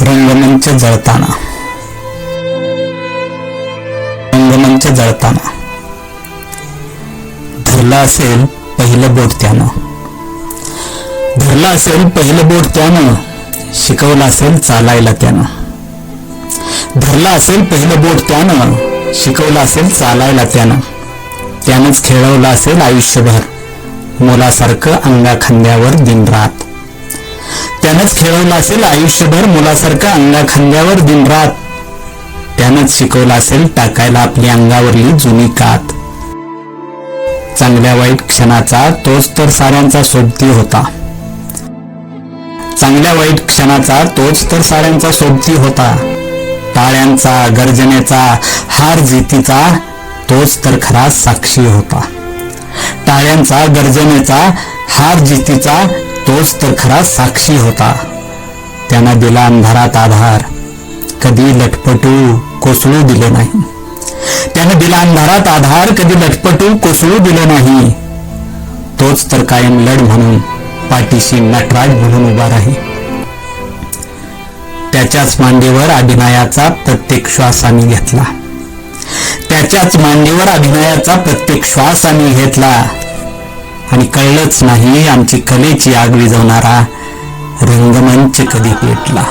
रंगमंच जळताना. रंगमंच जळताना. धरला असेल पहिलं बोट त्यानं. धरला असेल पहिलं बोट त्यानं. शिकवलं असेल चालायला त्यानं. धरला असेल पहिलं बोट त्यानं. शिकवलं असेल चालायला त्यानं. त्यानंच खेळवलं असेल आयुष्यभर. मुलासारखं अंगा खांद्यावर दिनरात त्यानंच खेळवलं असेल आयुष्यभर मुलासारखं अंगा खांद्यावर दिनरात. त्यानंच शिकवलं असेल टाकायला आपली अंगावरली जुनी कात. चांगल्या वाईट क्षणाचा तोच तर साऱ्यांचा सोबती होता. चांगल्या वाईट क्षणाचा तोच तर साऱ्यांचा सोबती होता. टाळ्यांचा गर्जनेचा हार जितीचा तोच तर खरा साक्षी होता. टाळ्यांचा गर्जनेचा हार जितीचा तोच तर खरा साक्षी होता. त्यांना दिला अंधारात आधार. कधी लटपटू कोसळू दिले नाही. त्यानं दिला अंधारात आधार कधी लटपटू कोसळू दिले नाही. तोच तर कायम लढ म्हणून पाठीशी नटराज म्हणून उभा राही. त्याच्याच मांडीवर अभिनयाचा प्रत्येक श्वास आम्ही घेतला. त्याच्याच मांडीवर अभिनयाचा प्रत्येक श्वास आम्ही घेतला. आणि कळलंच नाही आमची कलेची आग विझवणारा रंगमंच कधी पेटला.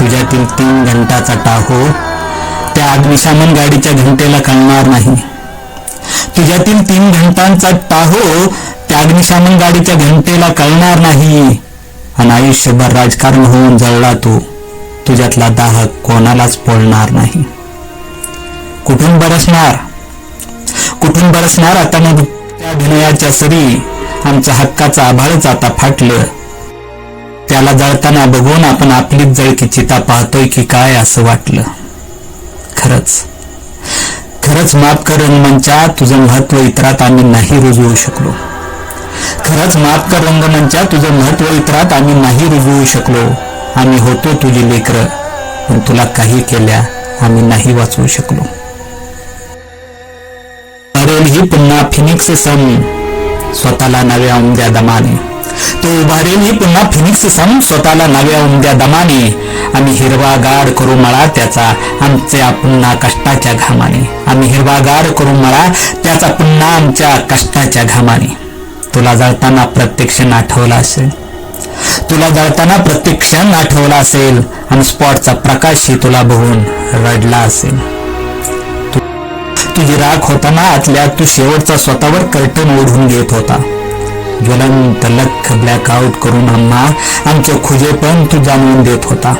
तुझ्यातील तीन घंटाचा टाहो त्या अग्निशामन गाडीच्या घंटेला कळणार नाही. तुझ्यातील तीन घंटांचा टाहो त्या अग्निशामन गाडीच्या घंटेला कळणार नाही. आणि आयुष्यभर राजकारण होऊन जळला तू. तुझ्यातला दाह कोणालाच पोळणार नाही. कुठून बरसणार? कुठून बरसणार आता मग त्या विनयाच्या सरी आमच्या हक्काचा आभाळच आता फाटलं. त्याला जळताना बघून आपण आपलीच जळकी चिता पाहतोय की काय असं वाटलं. खरंच. खरंच माफ कर रंगमंचा तुझं महत्त्व इतरात आम्ही नाही रुजवू शकलो. खरंच माफ कर रंगमंचा तुझं महत्त्व इतरात आम्ही नाही रुजवू शकलो. आम्ही होतो तुझी लेकरं पण तुला काही केल्या आम्ही नाही वाचवू शकलो. अरेल ही पुन्हा फिनिक्स सम. स्वतःला नव्या उमद्या दमाने. तो उभारेल ही पुन्हा फिनिक्स सम. स्वतःला नव्या उमद्या दमाने. आम्ही हिरवागार करू मळा त्याचा आमच्या पुन्हा कष्टाच्या घामाने. आम्ही हिरवागार करू मळा त्याचा पुन्हा आमच्या कष्टाच्या घामाने. तुला जळताना प्रत्येक क्षण आठवला असेल. तुला जळताना प्रत्येक क्षण आठवला असेल. आणि स्पॉटचा प्रकाशही तुला बघून रडला असेल. तुझी राख होताना आतल्या तू शेवटचा स्वतःवर कर्टन ओढून घेत होता. ज्वलंत लख ब्लॅकआउट करून आम्हा आमचे खुजे पण तू जाणवून देत होता.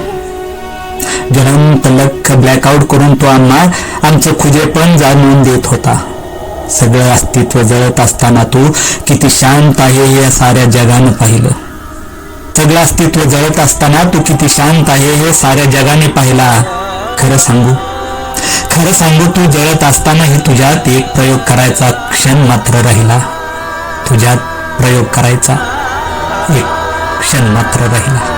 ज्वलंत लख ब्लॅकआउट करून तो आम्हा आमचं खुजे पण जाणवून देत होता. सगळं अस्तित्व जळत असताना तू किती शांत आहे हे या साऱ्या जगानं पाहिलं. सगळं अस्तित्व जळत असताना तू किती शांत आहे हे साऱ्या जगाने पाहिला. खरं सांगू खरं सांगू तू जळत असतानाही तुझ्यात एक प्रयोग करायचा क्षण मात्र राहिला. तुझ्यात प्रयोग करायचा एक क्षण मात्र राहिला.